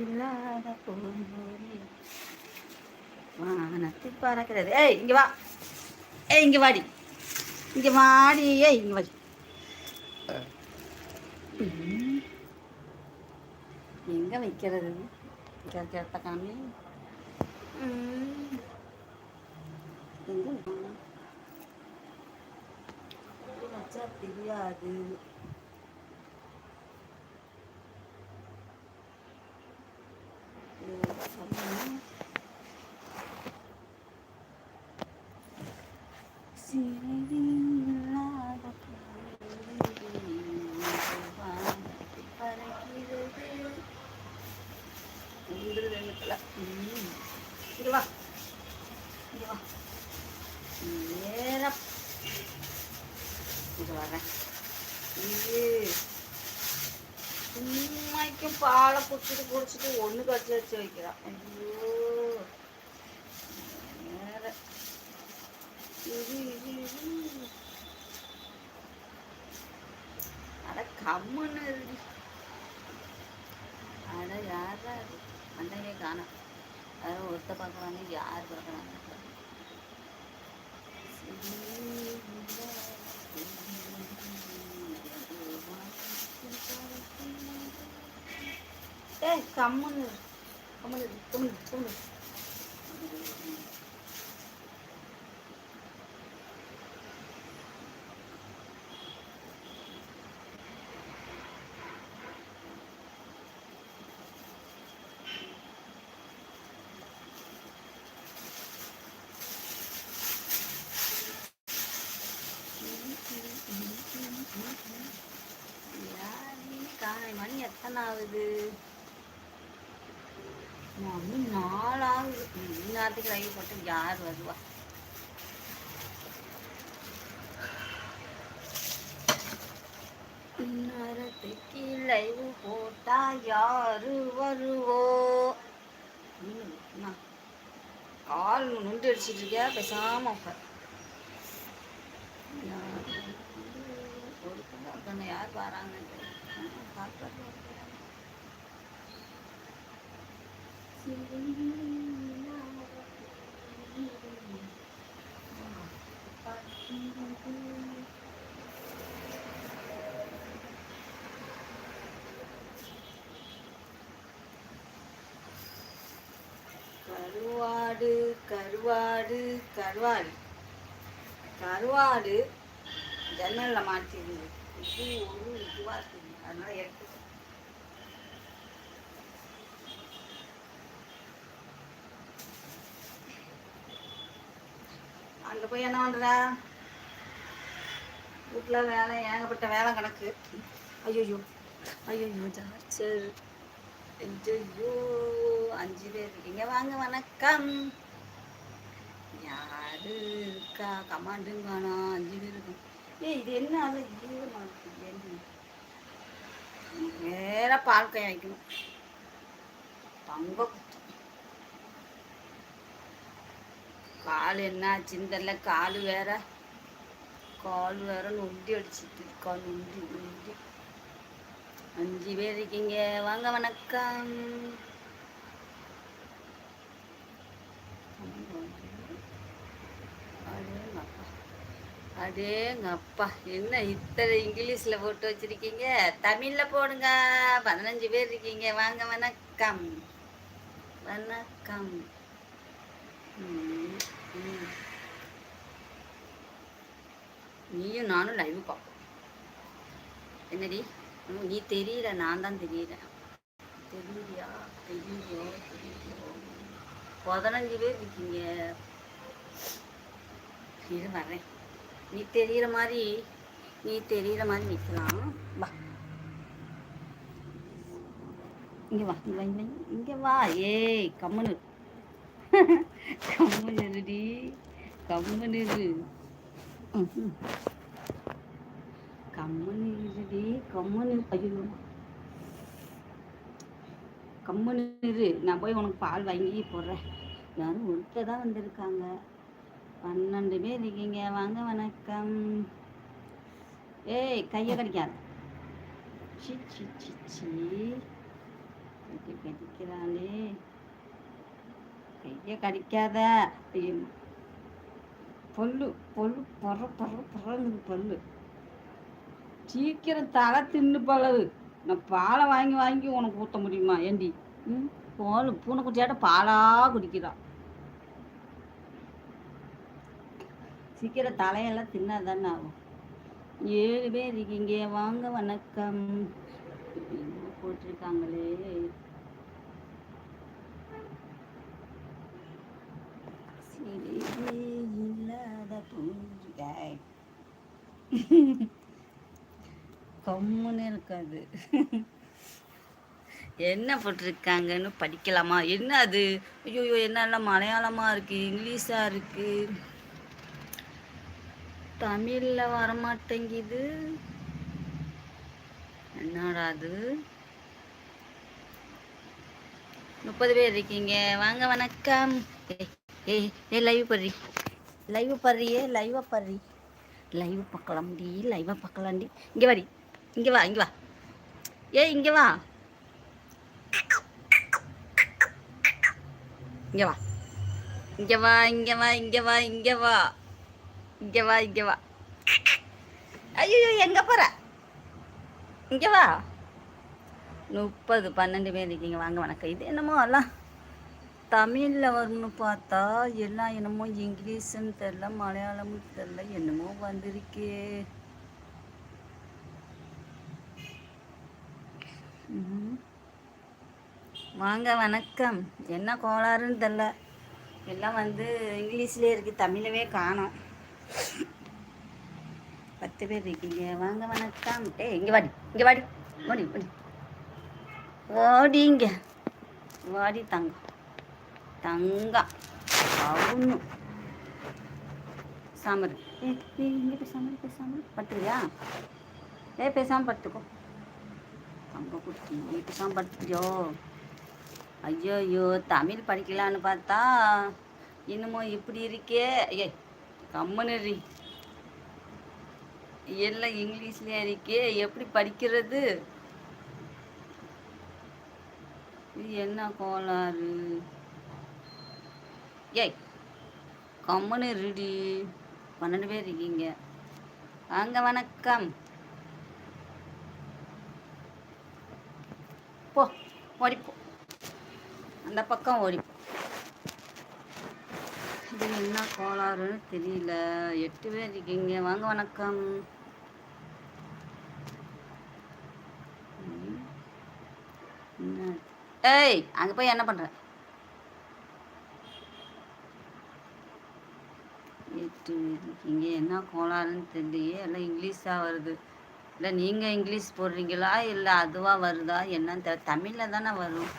இல்லாத பூங்கோரி வானத்தில் பறக்கிறது. ஏய் இங்கே வா. ஏய் இங்கே வாடி. இங்கே வாடி. ஏய் இங்கே வாடி. எங்கே எங்க வைக்கிறது? கேட்ட காமி எங்க தெரியாது. இது சொல்லணும். சிறகில்லாத பூங்குருவி வானத்தில் பறக்கிறது. ஒன்று ரெண்டு தலை. ம். இங்க வா இங்க வா நேரா இங்க வரேன் இது உண்மைக்கும் பாலை குடிச்சிட்டு குடிச்சிட்டு ஒன்று கடிச்சு வச்சு வைக்கிறான் ஐயோ நேர இது இது இது அட கம்முன்னு இருடி அட யாரா அது அண்டையே காணோம் யாரும் ஒருத்த பார்க்குறாங்க யார் பார்க்குறாங்க ஏய் கம்முன்னு இரு. கம்முன்னு இரு, கம்முன்னு இரு, கம்முன்னு இரு. யாருமே காணோம். மணி எத்தனை ஆகுது மணி நாலு ஆகுது இந்நேரத்துக்கு ரயில் போட்டு யார் வருவா? இந்நேரத்துக்கு லைவ் போட்டா யாரு வருவோ? ம், கால் நுண்டு அடிச்சிட்டு இருக்கியா? பேசாம உட்கார். யாரு? ஒரு யார் வராங்கன்னு தெரியல. பார்க்கறது வரல. கருவாடு கருவாடு கருவாடு. கருவாடு ஜன்னலில் மாட்டிருந்து இது ஒரு இதுவாக இருக்குது. அதனால் எடுத்து அங்கே போய் என்ன பண்ணுறா வீட்டில் வேலை ஏகப்பட்ட வேலை கணக்கு ஐயோ ஐயோ ஜார்ச்சர் ஐயோ அஞ்சு பேர் இருக்கீங்க. வாங்க வணக்கம். யாரு இருக்கா? கமாண்டும் காணோம் அஞ்சு பேர் இருக்கும் ஏய் இது என்ன அது இது நேராக பால் காய வைக்கணும். தங்க குத்து. கால் என்ன ஆச்சுன்னு கால் வேற. கால் வேற நொண்டி அடிச்சிட்டு இருக்கா நொண்டி நொண்டி. அஞ்சு பேர் இருக்கீங்க. வாங்க வணக்கம். அடேங்கப்பா. அடேங்கப்பா. என்ன இத்தனை இங்கிலீஷில் போட்டு வச்சுருக்கீங்க? தமிழில் போடுங்க. பதினஞ்சு பேர் இருக்கீங்க. வாங்க வணக்கம். வணக்கம். ம். நீயும் நானும் லைவ் பார்ப்போம். என்னடி? நீ தெரியல நான் தான் தெரியல. தெரியலையா? தெரியலையோ தெரியலையோ பதினஞ்சு பேர் இருக்கீங்க. இது வரேன் நீ தெரியிற மாதிரி நீ தெரியிற மாதிரி நிற்கலாம் வா. இங்கே வா இங்கே வா இங்கே வா, ஏய் கம்மனு. கம்முனு கம்மனு கம்முனு இருடி கம்முனு. ஐயோ. கம்முனு இரு நான் போய் உனக்கு பால் வாங்கி போடுறேன். யாரும் ஒருத்தர் தான் வந்திருக்காங்க. பன்னெண்டு பேர் இருக்கீங்க. வாங்க வணக்கம். ஏய் கையை கடிக்காது. சி சி சி சி. கையை கடிக்கிறாளே கையை கடிக்காத. ஐயோ. பொல்லு பொல்லு பொற பொற பொறங்குது பல்லு. சீக்கிரம் தலை தின்னு பழகு நான் பாலை வாங்கி வாங்கி உனக்கு ஊற்ற முடியுமா ஏண்டி? ம்? பால் பூனைக்குட்டியாட்ட பாலாக குடிக்கிறான் சீக்கிரம் தலையெல்லாம் தின்னாதானே ஆகும். ஏழு பேர் இருக்கீங்க வாங்க வணக்கம். போட்டிருக்காங்களே. இல்லாத கம்முன்னு இருக்காது என்ன போட்டிருக்காங்கன்னு படிக்கலாமா? என்ன அது? ஐயோ என்னெல்லாம் மலையாளமா இருக்கு இங்கிலீஷா இருக்கு? தமிழ்ல வரமாட்டேங்குது. என்னடா அது? முப்பது பேர் இருக்கீங்க. வாங்க வணக்கம். ஏய், ஏ லைவ் படுறி லைவ் படுறியே லைவ் படுறி லைவ் பார்க்கலாம்டி லைவ் பார்க்கலாம்டி இங்கே வாடி இங்கே வா இங்கே வா. ஏய் இங்கே வா. இங்கே வா. இங்கே வா இங்கே வா இங்கே வா இங்கே வா. இங்கே வா இங்கே வா. ஐயோ எங்கே போகிற இங்கே வா. முப்பது பன்னெண்டு பேர் இருக்கீங்க. வாங்க வணக்கம். இது என்னமோ எல்லாம் தமிழில் வரும்னு பார்த்தா எல்லாம் என்னமோ இங்கிலீஷுன்னு தெரில மலையாளமும் தெரில என்னமோ வந்திருக்கே. வாங்க வணக்கம். என்ன கோளாறுன்னு தெரில எல்லாம் வந்து இங்கிலீஷ்லேயே இருக்குது தமிழவே காணோம். பத்து பேர் இருக்கீங்க. வாங்க வணக்கம். ஏய் இங்கே வாடி இங்கே வாடி. ஓடி ஓடி ஓடிங்க வாடி தங்கம். தங்கம் அவனு சாமர் ஏ ஏ இங்கே பேசாமல் பேசாமல் பட்டுறியா ஏ பேசாமல் படுத்துக்கோ அங்கே குட்டி பேசாமல் படுத்துக்கிறியோ ஐயோ ஐயோ தமிழ் படிக்கலான்னு பார்த்தா இன்னமும் இப்படி இருக்கே ஐயே கம்மனரி எல்லாம் இங்கிலீஷ்லேயே இருக்கே எப்படி படிக்கிறது இது என்ன கோளாறு ஏய் கம்மனு இருடி. பன்னெண்டு பேர் இருக்கீங்க. வாங்க வணக்கம். போ ஓடிப்போ அந்த பக்கம் ஓடிப்போ இது என்ன கோளாறுன்னு தெரியல. எட்டு பேர் இருக்கீங்க. வாங்க வணக்கம். ஏய் அங்கே போய் என்ன பண்ணுற எட்டு இருக்கீங்க என்ன கோளாறுன்னு தெரியலையே. எல்லாம் இங்கிலீஷாக வருது. இல்லை நீங்கள் இங்கிலீஷ் போடுறீங்களா? இல்லை அதுவாக வருதா? என்னன்னு தெரியல தமிழில் தானே வரும்.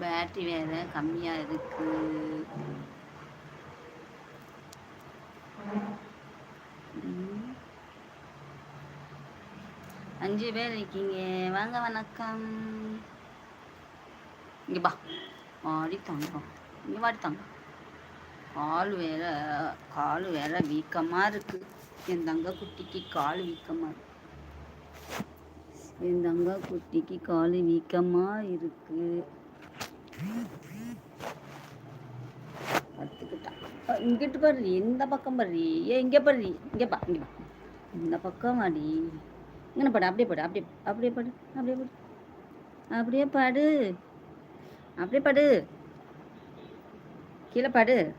பேட்டரி வேற கம்மியாக இருக்கு. அஞ்சு பேர் இருக்கீங்க. வாங்க வணக்கம். இங்கே பா. வாடி தங்கம் இங்கே வாடி தங்கம் கால் வேற கால் வேற வீக்கமாக இருக்கு. என் தங்க குட்டிக்கு கால் வீக்கமாக இருக்கு. என் தங்க குட்டிக்கு கால் வீக்கமாக இருக்கு. பத்துக்கிட்டான் இங்கிட்டு பாரு இந்த பக்கம் பாரு ஏ இங்கே பாரு இங்கே பா இங்கே பா. இந்த பக்கம் வாடி. இங்கே படு அப்படியே படு அப்படியே அப்படியே படு அப்படியே படு. அப்படியே படு. அப்படியே படு. கீழே படு.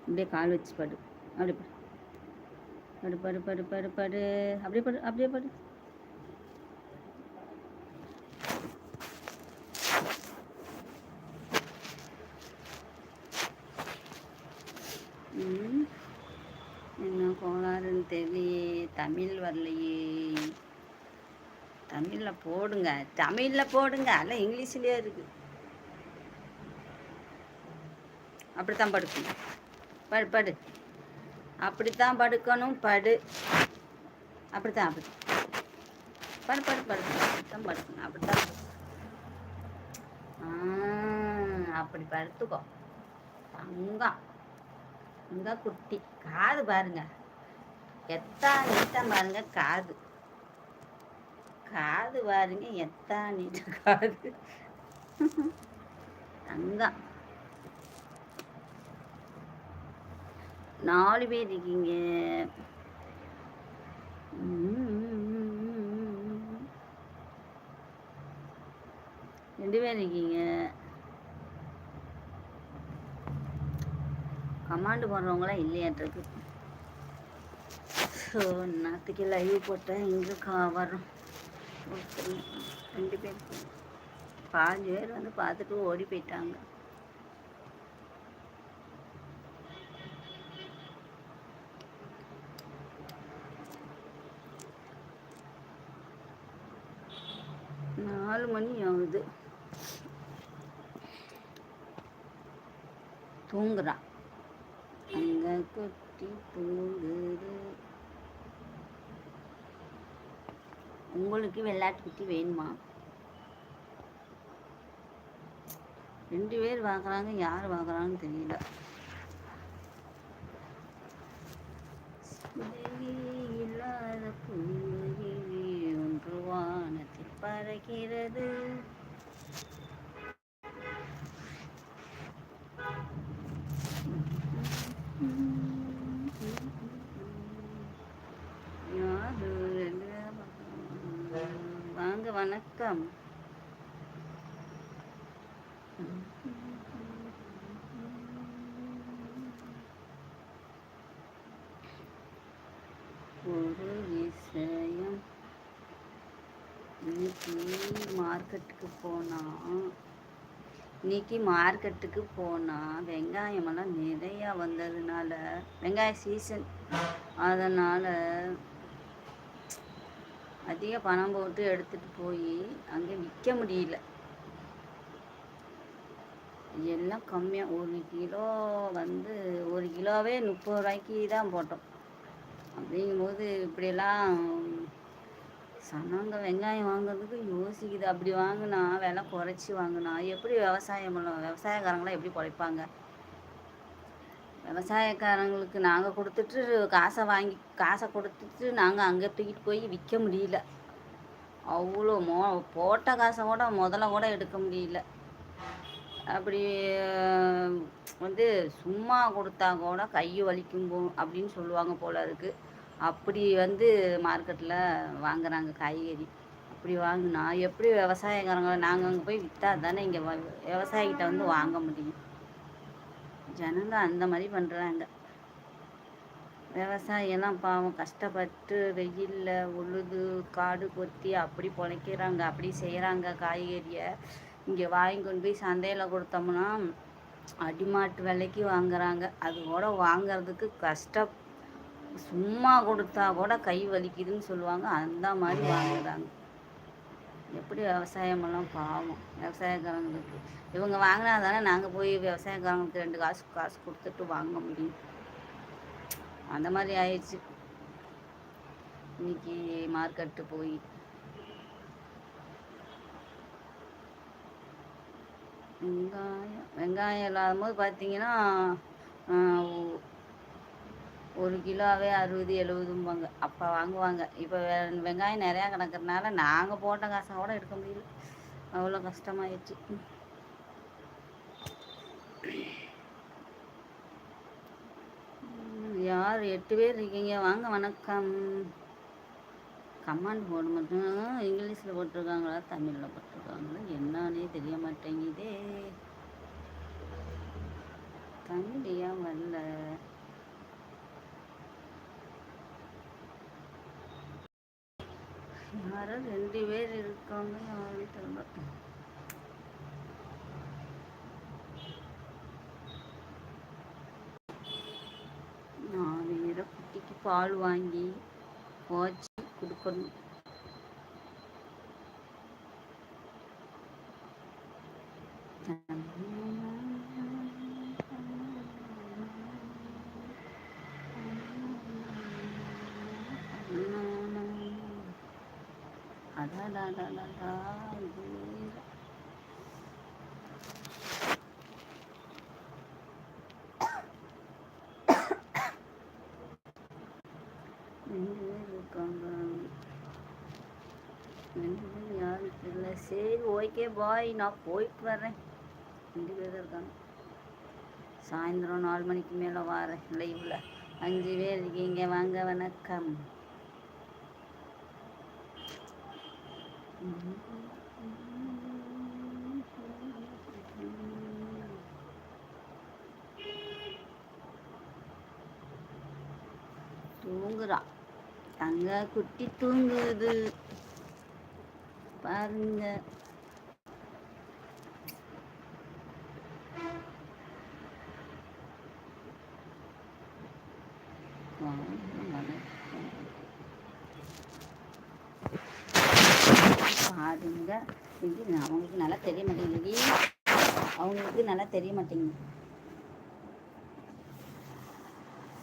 அப்படியே கால் வச்சு படு. அப்படி படு. படு படு படு படு படு. அப்படியே படு அப்படியே படு. என்ன கோளாறுன்னு தெரியலையே. தமிழ் வரலையே. தமிழில் போடுங்க. தமிழில் போடுங்க. அல்ல இங்கிலீஷ்லேயே இருக்கு. அப்படித்தான் படுக்கணும். படு படு. அப்படித்தான் படுக்கணும். படு. அப்படித்தான் அப்படி படு படு படு. அப்படித்தான் படுக்கணும். அப்படித்தான் ஆ, அப்படி படுத்துக்கோ. தங்கம் இங்கே குட்டி. காது பாருங்க. எத்தா நீட்டம் பாருங்க காது. காது பாருங்க எத்தா காது. தங்கம். நாலு பேர் இருக்கீங்க. ரெண்டு பேர் இருக்கீங்க. கமாண்டு போடுறவங்களாம் இல்லையாட்டிருக்கு ஸோ நாத்துக்கு லைவ் போட்டேன் இங்கே கா வரோம்? ரெண்டு பேர் பாஞ்சு பேர் வந்து பார்த்துட்டு ஓடி போயிட்டாங்க. நாலு மணி ஆகுது. தூங்குறான் அங்கே குட்டி தூங்குது. உங்களுக்கு வெள்ளாட்டு குட்டி வேணுமா? ரெண்டு பேர் பார்க்குறாங்க யார் பார்க்குறாங்கன்னு தெரியல. இல்லாத புல்வெளி ஒன்று வானத்தில் பறக்கிறது. யாரு ரெண்டு பேரும் பார்க்கறாங்க. வாங்க வணக்கம். ஒரு விஷயம். இன்னைக்கு மார்க்கெட்டுக்கு போனா இன்னைக்கு மார்க்கெட்டுக்கு போனா வெங்காயமெல்லாம் நிறையா வந்ததுனால வெங்காய சீசன் அதனால் அதிக பணம் போட்டு எடுத்துகிட்டு போய் அங்கே விற்க முடியல. எல்லாம் கம்மியாக ஒரு கிலோ வந்து ஒரு கிலோவே முப்பது ரூபாய்க்கு தான் போட்டோம். அப்படிங்கும்போது இப்படியெல்லாம் சனங்க வெங்காயம் வாங்குறதுக்கு யோசிக்குது. அப்படி வாங்கினா விலை குறைச்சி வாங்கினா எப்படி விவசாயம் பண்ண விவசாயக்காரங்களாம் எப்படி குறைப்பாங்க விவசாயக்காரங்களுக்கு நாங்கள் கொடுத்துட்டு காசை வாங்கி காசை கொடுத்துட்டு நாங்கள் அங்கே தூக்கிட்டு போய் விற்க முடியல. அவ்வளோ மோ போட்ட காசை கூட முதல்ல கூட எடுக்க முடியல. அப்படி வந்து சும்மா கொடுத்தா கூட கை வலிக்கும் போ அப்படின்னு சொல்லுவாங்க போல இருக்குது அப்படி வந்து மார்க்கெட்டில் வாங்குறாங்க காய்கறி. அப்படி வாங்கினா எப்படி விவசாயக்காரங்க நாங்கள் அங்கே போய் விற்றா தானே இங்கே விவசாயிகிட்ட வந்து வாங்க முடியும். ஜனங்க அந்த மாதிரி பண்ணுறாங்க விவசாயம்லாம் பாவம் கஷ்டப்பட்டு வெயிலில் உழுது காடு கொத்தி அப்படி பொழைக்கிறாங்க அப்படி செய்கிறாங்க காய்கறியை. இங்கே வாங்கி கொண்டு போய் சந்தையில் கொடுத்தோம்னா அடிமாட்டு விலைக்கு வாங்குறாங்க. அது கூட வாங்கிறதுக்கு கஷ்டம். சும்மா கொடுத்தா கூட கை வலிக்குதுன்னு சொல்லுவாங்க. அந்த மாதிரி வாங்குறாங்க. எப்படி விவசாயமெல்லாம் பாவம்? விவசாயக்காரங்களுக்கு இவங்க வாங்கினா தானே நாங்கள் போய் விவசாயக்காரங்களுக்கு ரெண்டு காசு காசு கொடுத்துட்டு வாங்க முடியும். அந்த மாதிரி ஆயிடுச்சு. இன்னைக்கு மார்க்கெட்டு போய். வெங்காயம் வெங்காயம் இல்லாத போது பார்த்தீங்கன்னா ஒரு கிலோவே அறுபது எழுபதும்பாங்க. அப்போ வாங்குவாங்க. இப்போ வெங்காயம் நிறையா கிடக்கிறதுனால நாங்கள் போட்ட காசை கூட எடுக்க முடியல. அவ்வளோ கஷ்டமாயிடுச்சு. யார் எட்டு பேர் இருக்கீங்க? வாங்க வணக்கம். கமாண்ட் போட மட்டும். இங்கிலீஷில் போட்டிருக்காங்களா? தமிழில் போட்டிருக்காங்களா? என்னன்னே தெரிய மாட்டேங்குதே. தமிழ் ஏன் வரல? யாரோ ரெண்டு பேர் இருக்காங்க யாரும் தெரியல நான் வேற குட்டிக்கு பால் வாங்கி வாட்சி கொடுக்கணும் அடாடாடாடாடா, இது வேற. ரெண்டு பேர் இருக்காங்க ரெண்டு யாரும் தெரியல சரி ஓகே பாய் நான் போயிட்டு வர்றேன். ரெண்டு பேர் தான் இருக்காங்க. சாயந்தரம் நாலு மணிக்கு மேலே வரேன் லைவில் அஞ்சு பேர் இருக்கீங்க வாங்க வணக்கம். தூங்குறா. தங்க குட்டி தூங்குது. பாருங்க. பாருங்க. இது அவங்களுக்கு நல்லா தெரிய மாட்டேங்குது. அவங்களுக்கு நல்லா தெரிய மாட்டேங்குது.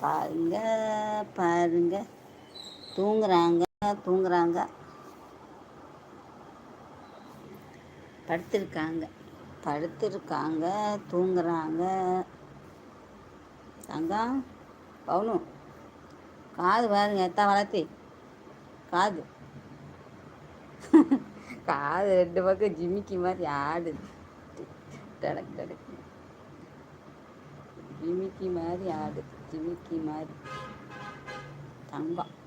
பாருங்க பாருங்க. தூங்குறாங்க தூங்குறாங்க. படுத்திருக்காங்க. படுத்திருக்காங்க தூங்குறாங்க. தங்கம் பவுனும் காது பாருங்க எத்தான் வளர்த்தி? காது. காது ரெண்டு பக்கம் ஜிமிக்கி மாதிரி ஆடுது. டடக் டடக். ஜிமிக்கி மாதிரி ஆடுது ஜிமிக்கி மாதிரி. தங்கம்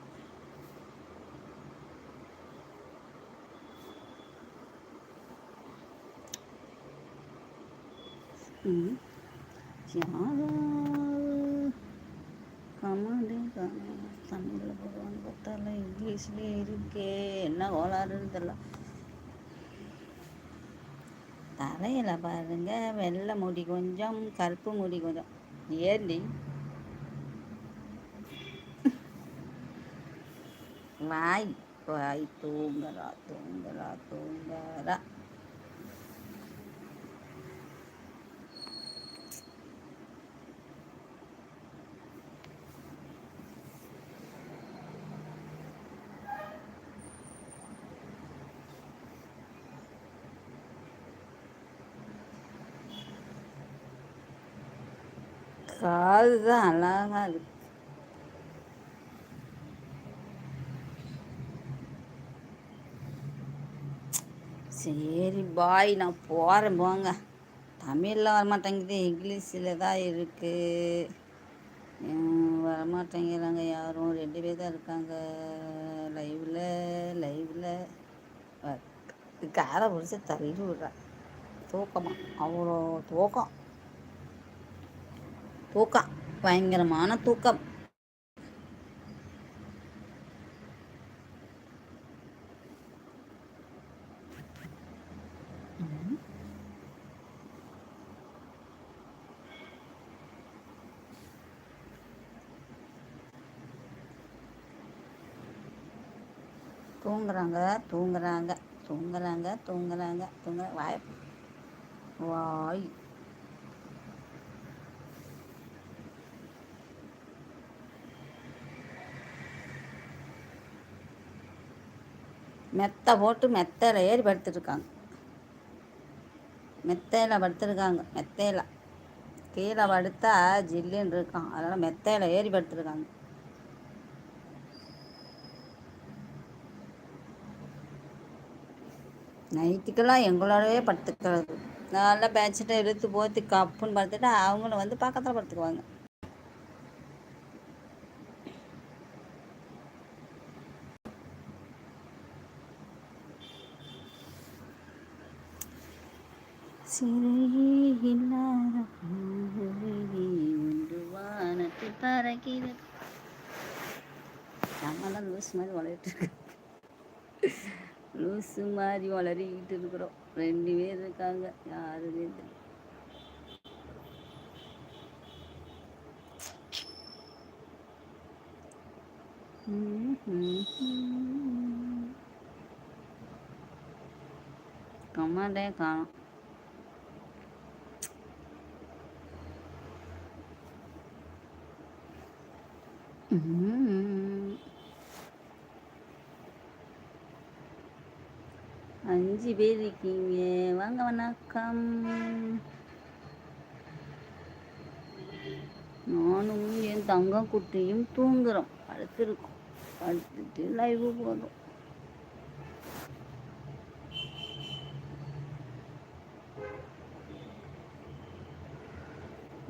கமாண்டே தமிழில் போடுவான்னு பார்த்தால இங்கிலீஷ்லேயே இருக்கே என்ன கோளாறுன்னு தெரியல தலையில் பாருங்க வெள்ளை முடி கொஞ்சம் கருப்பு முடி கொஞ்சம் ஏண்டி வாய் வாய் தூங்குறா தூங்குறா தூங்குறா காது தான் அழகா இருக்கு. சரி பாய் நான் போகிறேன் போங்க. தமிழில் வரமாட்டேங்குது இங்கிலீஷில் தான் இருக்குது வரமாட்டேங்கிறாங்க யாரும். ரெண்டு பேர் தான் இருக்காங்க. லைவில் லைவில். காரை பிடிச்சி தள்ளி விட்றேன் தூக்கமாக அவ்வளோ தூக்கம். தூக்கம் பயங்கரமான தூக்கம். தூங்குறாங்க தூங்குறாங்க தூங்குறாங்க தூங்குறாங்க தூங்குற வாய் வாய். மெத்தை போட்டு மெத்தையில் ஏறி படுத்துருக்காங்க மெத்தையில் படுத்துருக்காங்க. மெத்தையில். கீழே படுத்தா ஜில்லுன்னு இருக்கான். அதனால் மெத்தையில் ஏறி படுத்துருக்காங்க. நைட்டுக்கெல்லாம் எங்களோடவே படுத்துக்கிறது. நல்லா பேட்சிட்டை இழுத்து போத்தி கப்புன்னு படுத்துட்டு அவங்களும் வந்து பக்கத்தில் படுத்துக்குவாங்க. சிறையே இல்லாத வானத்தில் பறக்கிறது நம்மளாம் லூஸ் மாதிரி வளர்ட்டு இருக்கு லூஸு மாதிரி வளரிக்கிட்டு இருக்கிறோம் ரெண்டு பேர் இருக்காங்க யாருமே தெரியும் கமாண்டே காணும். Mm-hmm. அஞ்சு பேர் இருக்கீங்க வாங்க வணக்கம். நானும் என் தங்கம் குட்டியும் தூங்குறோம். படுத்திருக்கோம். அடுத்துட்டு லைவு போதும்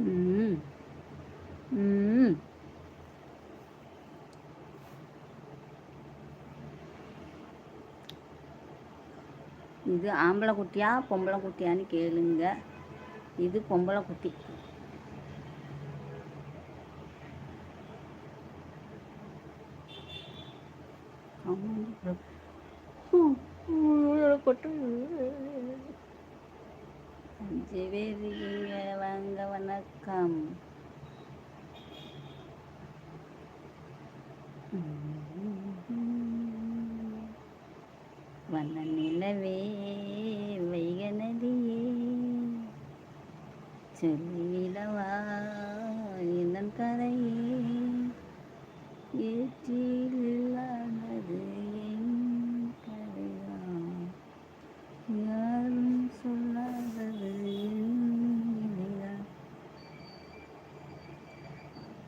ம் ம் இது ஆம்பளை குட்டியா பொம்பளை குட்டியான்னு கேளுங்க. இது பொம்பளை குட்டி. அஞ்சு பேர் இருக்கீங்க வாங்க வணக்கம்.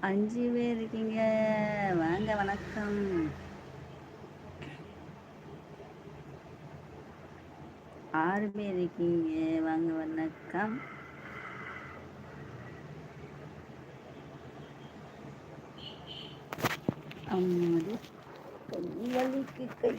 அஞ்சு பேர் இருக்கீங்க. வாங்க வணக்கம். ஆறு பேர் இருக்கீங்க. வாங்க வணக்கம். அம்மாடி கை வலிக்கு கை